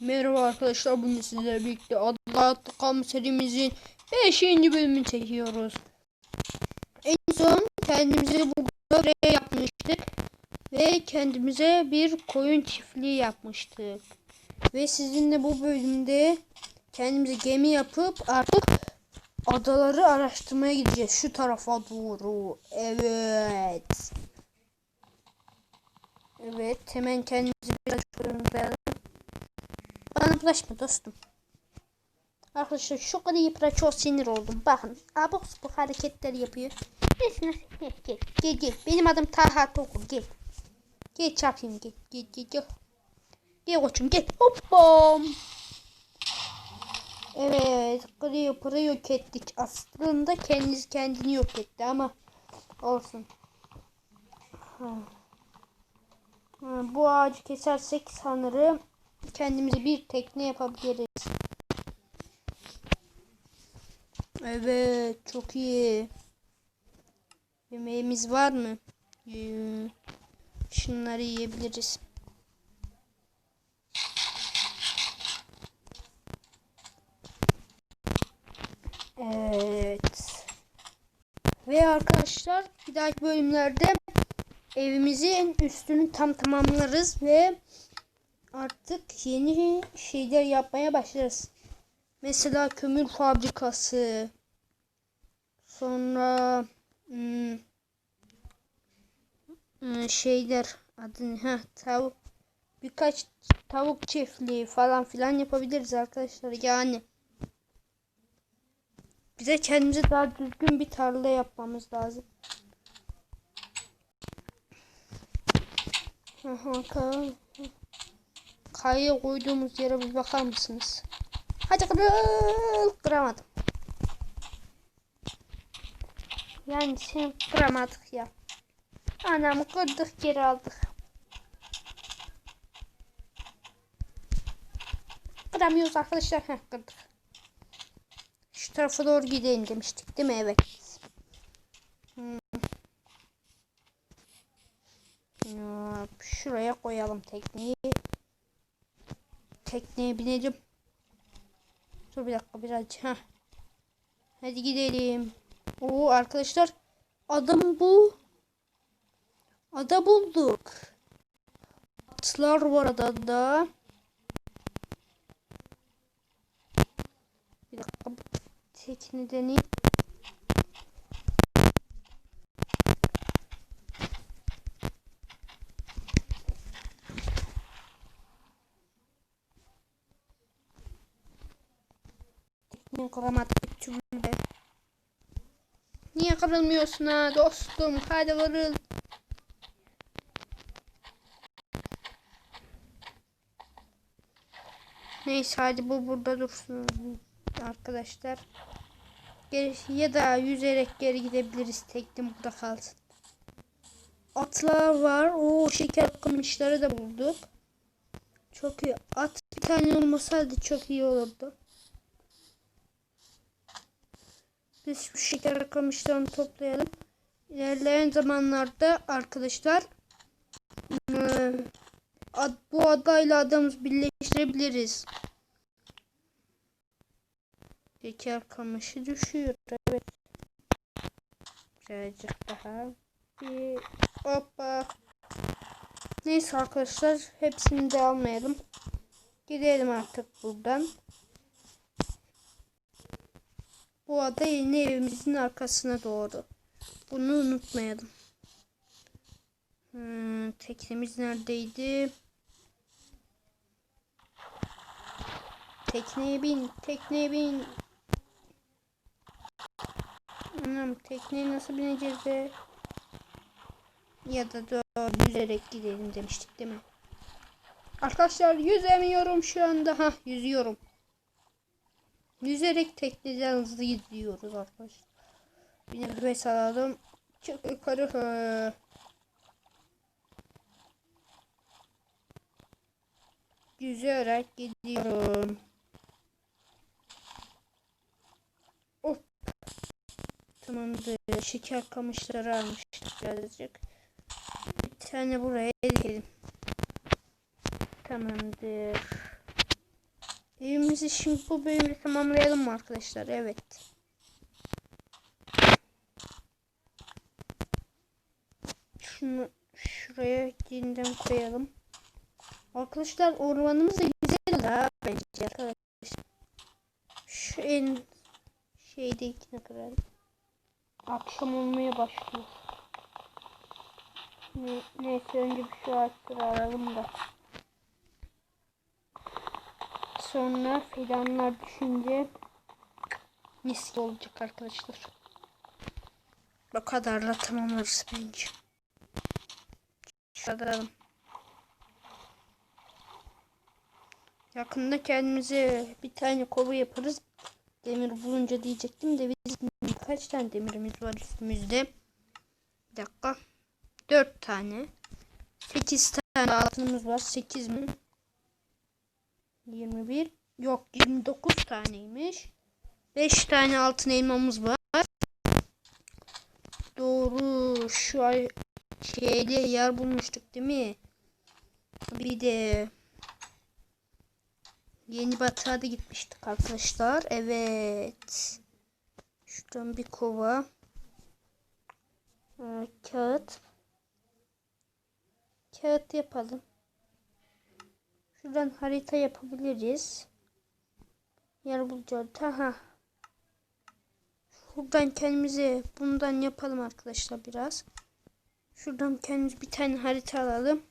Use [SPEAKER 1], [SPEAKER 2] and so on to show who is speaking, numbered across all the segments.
[SPEAKER 1] Merhaba arkadaşlar bugün sizlerle birlikte Adla Kam serimizin 5. bölümünü çekiyoruz. En son kendimize burada görev yapmıştık. Ve kendimize bir koyun çiftliği yapmıştık. Ve sizinle bu bölümde kendimize gemi yapıp artık adaları araştırmaya gideceğiz. Şu tarafa doğru. Evet. Evet hemen kendimize biraz bulaşma dostum. Arkadaşlar şu kadar çok sinir oldum. Bakın abuk bu hareketler yapıyor. Gel gel gel gel. Benim adım Taha Tokul gel. Gel çarpayım gel gel gel gel. Gel koçum gel. Hoppam. Evet Creeper'ı yok ettik. Aslında kendisi kendini yok etti ama olsun. Ha. Ha, bu ağacı kesersek sanırım kendimize bir tekne yapabiliriz. Evet çok iyi. Yemeğimiz var mı? Ee, Şunları yiyebiliriz. Evet. Ve arkadaşlar bir dahaki bölümlerde evimizin üstünü tam tamamlarız ve artık yeni şeyler yapmaya başlarız. Mesela kömür fabrikası. Sonra hmm, hmm, şeyler adını ha tavuk birkaç tavuk çiftliği falan filan yapabiliriz arkadaşlar. Yani bize kendimize daha düzgün bir tarla yapmamız lazım. Aha, kayaya koyduğumuz yere bir bakar mısınız? Hadi kırıl. Kıramadım. Yani seni kıramadık ya. Anamı kırdık geri aldık. Kıramıyoruz arkadaşlar. Heh, kırdık. Şu tarafa doğru gidelim demiştik değil mi? Evet. Hmm. Şuraya koyalım tekneyi. Tekneye binelim. Dur bir dakika biraz. Heh. Hadi gidelim. Oo arkadaşlar adam bu. Ada bulduk. Atlar var adada. Bir dakika. Tekni deneyim. Kuramadık bir türlü. Niye kırılmıyorsun ha dostum? Hadi kırıl. Neyse hadi bu burada dursun arkadaşlar. Geri, ya da yüzerek geri gidebiliriz. Tekne burada kalsın. Atlar var. O şeker kamışları da bulduk. Çok iyi. At bir tane olmasaydı çok iyi olurdu. Biz şu şeker kamışlarını toplayalım. İlerleyen zamanlarda arkadaşlar bu adayla adamız birleştirebiliriz. Şeker kamışı düşüyor. Evet. Birazcık daha. Bir hoppa. Neyse arkadaşlar hepsini de almayalım. Gidelim artık buradan. Bu ada yeni evimizin arkasına doğru. Bunu unutmayalım. Hmm, teknemiz neredeydi? Tekneye bin, tekneye bin. Anam tekneye nasıl bineceğiz be? Ya da doğru yüzerek gidelim demiştik değil mi? Arkadaşlar yüzemiyorum şu anda. Ha yüzüyorum. Yüzerek tekneden hızlı gidiyoruz arkadaşlar. Bir nefes alalım. Çık yukarı. Hı. Yüzerek gidiyorum. Hop. Tamamdır. Şeker kamışları almıştık birazcık. Bir tane buraya dikelim. Tamamdır. Evimizi şimdi bu bölümde tamamlayalım mı arkadaşlar? Evet. Şunu şuraya yeniden koyalım. Arkadaşlar ormanımız da güzel ha bence arkadaşlar. Şu en şeydekini kıralım. Akşam olmaya başlıyor. Ne, neyse önce bir şu ağaçları alalım da. Sonra fidanlar düşünce mis olacak arkadaşlar. Bu kadarla tamamlarız bence. Şurada Yakında kendimize bir tane kova yaparız. Demir bulunca diyecektim de biz birkaç tane demirimiz var üstümüzde. Bir dakika. Dört tane. Sekiz tane altınımız var. Sekiz mi? 21. Yok 29 taneymiş. 5 tane altın elmamız var. Doğru. Şu ay şeyde yer bulmuştuk değil mi? Bir de Yeni Batı'ya da gitmiştik arkadaşlar. Evet. Şuradan bir kova. Ee, kağıt. Kağıt yapalım. Şuradan harita yapabiliriz. Yer bulacağız. Aha. Şuradan kendimize bundan yapalım arkadaşlar biraz. Şuradan kendimiz bir tane harita alalım.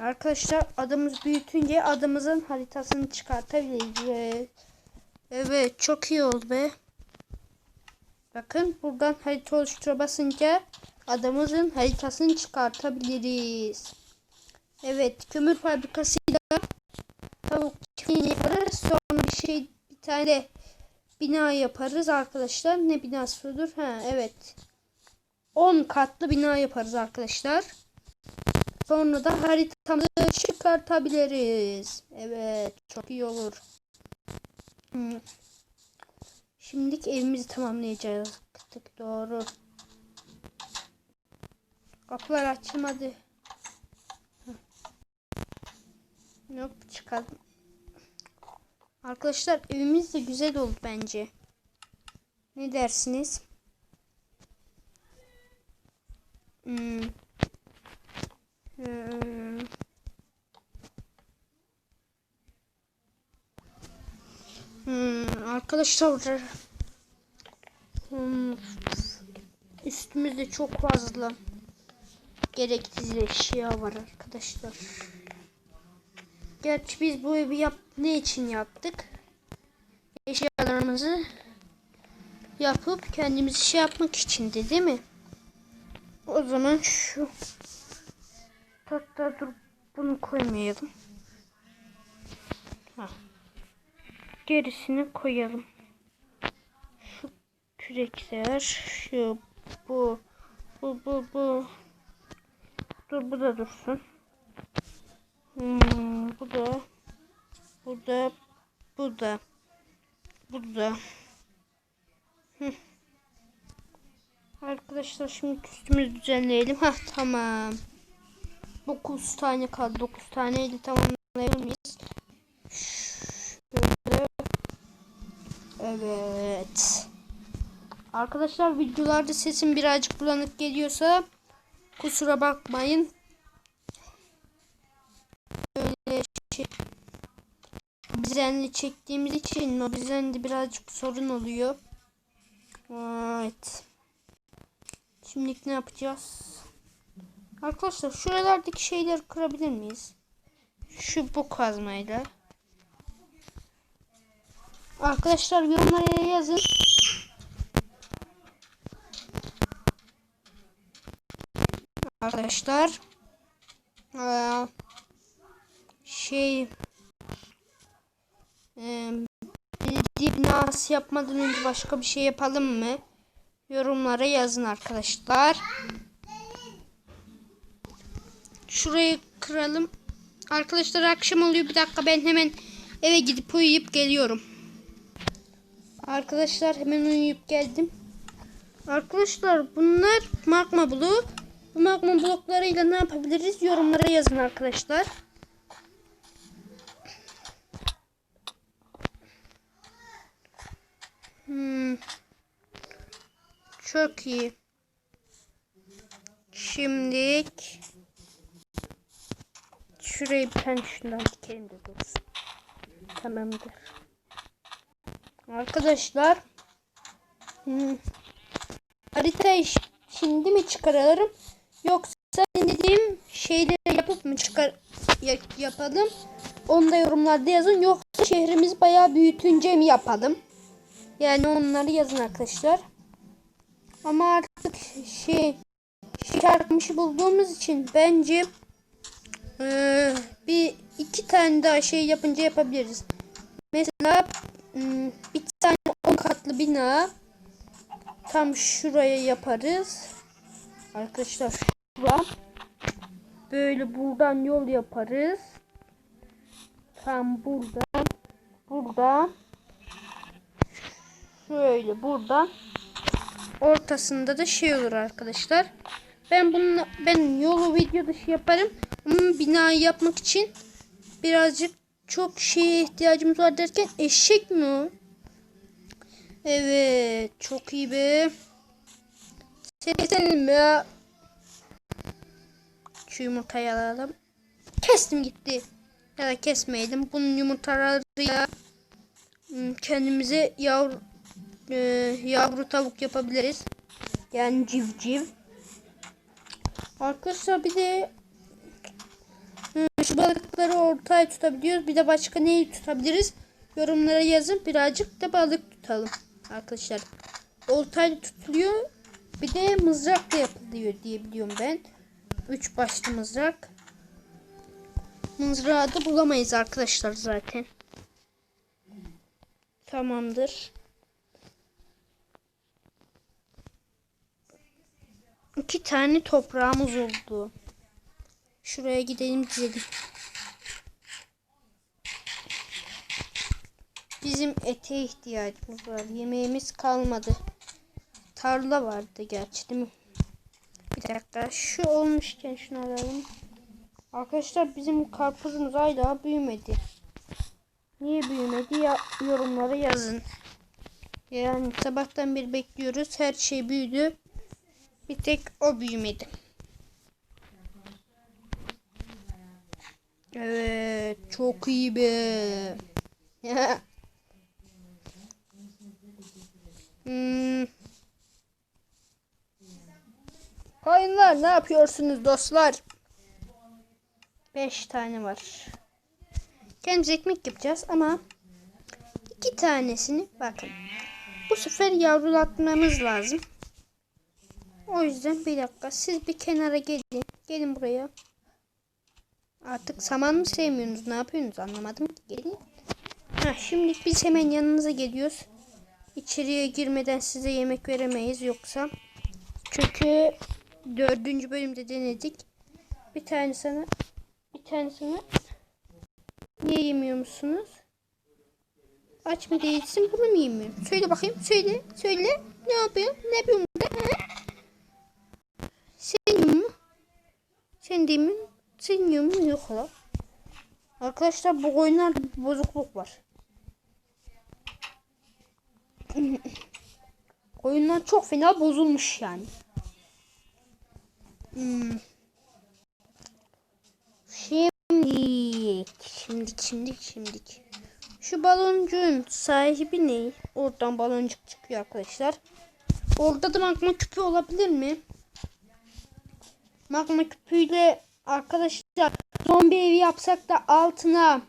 [SPEAKER 1] Arkadaşlar adımız büyütünce adımızın haritasını çıkartabiliriz. Evet çok iyi oldu be. Bakın buradan harita oluştura basınca adımızın haritasını çıkartabiliriz. Evet kömür fabrikasıyla tavuk çiftliğini yaparız. Sonra bir şey bir tane bina yaparız arkadaşlar. Ne binası olur? Ha evet. 10 katlı bina yaparız arkadaşlar. Sonra da haritamızı çıkartabiliriz. Evet çok iyi olur. Hmm. Şimdilik evimizi tamamlayacağız. Doğru. Kapılar açılmadı. Yok çıkalım. Arkadaşlar evimiz de güzel oldu bence. Ne dersiniz? Hmm. Hmm. Hmm, arkadaşlar hmm, üstümüzde çok fazla gereksiz eşya var arkadaşlar. Gerçi biz bu evi yap ne için yaptık? Eşyalarımızı yapıp kendimizi şey yapmak için de değil mi? O zaman şu hatta dur bunu koymayalım. Ha. Gerisini koyalım. Şu kürekler, şu bu bu bu bu. Dur bu da dursun. Hmm, bu da bu da bu da bu da Hı. Arkadaşlar şimdi üstümüzü düzenleyelim. Ha tamam. 9 tane kaldı. 9 taneyle tamamlayabilir miyiz? Şöyle. Evet. Arkadaşlar videolarda sesim birazcık bulanık geliyorsa kusura bakmayın. Mobizenli çektiğimiz için Mobizen'de birazcık sorun oluyor. Evet. Şimdilik ne yapacağız? Arkadaşlar şuralardaki şeyleri kırabilir miyiz? Şu bu kazmayla. Arkadaşlar yorumlara yazın. Arkadaşlar ee, şey binası yapmadan önce başka bir şey yapalım mı? Yorumlara yazın arkadaşlar. Şurayı kıralım. Arkadaşlar akşam oluyor. Bir dakika ben hemen eve gidip uyuyup geliyorum. Arkadaşlar hemen uyuyup geldim. Arkadaşlar bunlar magma bloğu. Bu magma bloklarıyla ne yapabiliriz? Yorumlara yazın arkadaşlar. Çok iyi. Şimdilik şurayı tane şundan dikelim de dursun. Tamamdır. Arkadaşlar hmm, haritayı şimdi mi çıkaralım yoksa dediğim şeyleri yapıp mı çıkar ya- yapalım? Onu da yorumlarda yazın. Yoksa şehrimiz bayağı büyütünce mi yapalım? Yani onları yazın arkadaşlar. Ama artık şey şarkımışı bulduğumuz için bence eee, bir iki tane daha şey yapınca yapabiliriz. Mesela hmm, bir tane 10 katlı bina tam şuraya yaparız. Arkadaşlar şura. Böyle buradan yol yaparız. Tam buradan buradan şöyle buradan ortasında da şey olur arkadaşlar. Ben bunu ben yolu video dışı yaparım. Ama binayı yapmak için birazcık çok şeye ihtiyacımız var derken eşek mi o? Evet çok iyi be. Keselim ya. Şu yumurtayı alalım. Kestim gitti. Ya da kesmeydim. Bunun yumurtalarıyla hmm, kendimize yavru e, yavru tavuk yapabiliriz. Yani civciv. Arkadaşlar bir de e, şu balıkları ortaya tutabiliyoruz. Bir de başka neyi tutabiliriz? Yorumlara yazın. Birazcık da balık tutalım. Arkadaşlar. Oltayla tutuluyor. Bir de mızrakla yapılıyor diye biliyorum ben. Üç başlı mızrak. Mızrağı da bulamayız arkadaşlar zaten. Tamamdır. İki tane toprağımız oldu. Şuraya gidelim dizelim. Bizim ete ihtiyacımız var. Yemeğimiz kalmadı. Tarla vardı gerçi değil mi? Bir dakika. Şu olmuşken şunu alalım. Arkadaşlar bizim karpuzumuz hala büyümedi. Niye büyümedi ya yorumlara yazın. Yani sabahtan beri bekliyoruz. Her şey büyüdü. Bir tek o büyümedi. Evet, çok iyi be. hmm. Ne yapıyorsunuz dostlar? 5 tane var. Kendimiz ekmek yapacağız ama iki tanesini bakın. Bu sefer yavrulatmamız lazım. O yüzden bir dakika siz bir kenara gelin. Gelin buraya. Artık saman mı sevmiyorsunuz? Ne yapıyorsunuz? Anlamadım. Gelin. Ha, şimdi biz hemen yanınıza geliyoruz. İçeriye girmeden size yemek veremeyiz yoksa. Çünkü dördüncü bölümde denedik. Bir tane sana bir tane sana niye yemiyor musunuz? Aç mı değilsin bunu mu yemiyorsun? Söyle bakayım söyle söyle ne yapıyorsun ne? He? Sen yiyor mu? Sen değil mi? Sen yiyor mu? Yok la. Arkadaşlar bu oyunlarda bozukluk var. Oyunlar çok fena bozulmuş yani. Hmm. Şimdilik, şimdilik, şimdilik, şimdilik. Şu baloncuğun sahibi ne? Oradan baloncuk çıkıyor arkadaşlar. Orada da magma küpü olabilir mi? Magma küpüyle arkadaşlar zombi evi yapsak da altına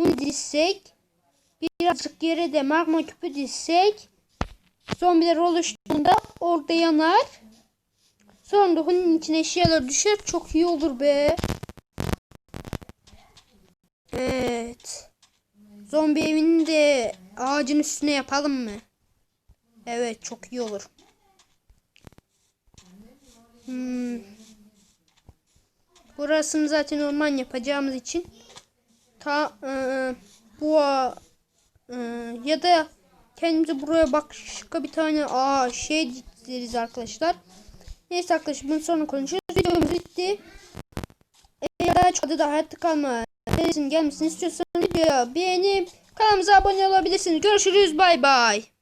[SPEAKER 1] bunu dizsek birazcık yere de magma küpü dizsek zombiler oluştuğunda orada yanar. Sonra da bunun içine eşyalar düşer. Çok iyi olur be. Evet. Zombi evini de ağacın üstüne yapalım mı? Evet çok iyi olur. Burasını zaten orman yapacağımız için ta e, bu e, ya da kendimize buraya başka bir tane aa şey dikeriz arkadaşlar. Neyse arkadaşlar bunu sonra konuşuruz. Videomuz bitti. Eğer çok da hayatta kalma gelmesini istiyorsanız videoya beğenip kanalımıza abone olabilirsiniz. Görüşürüz bay bay.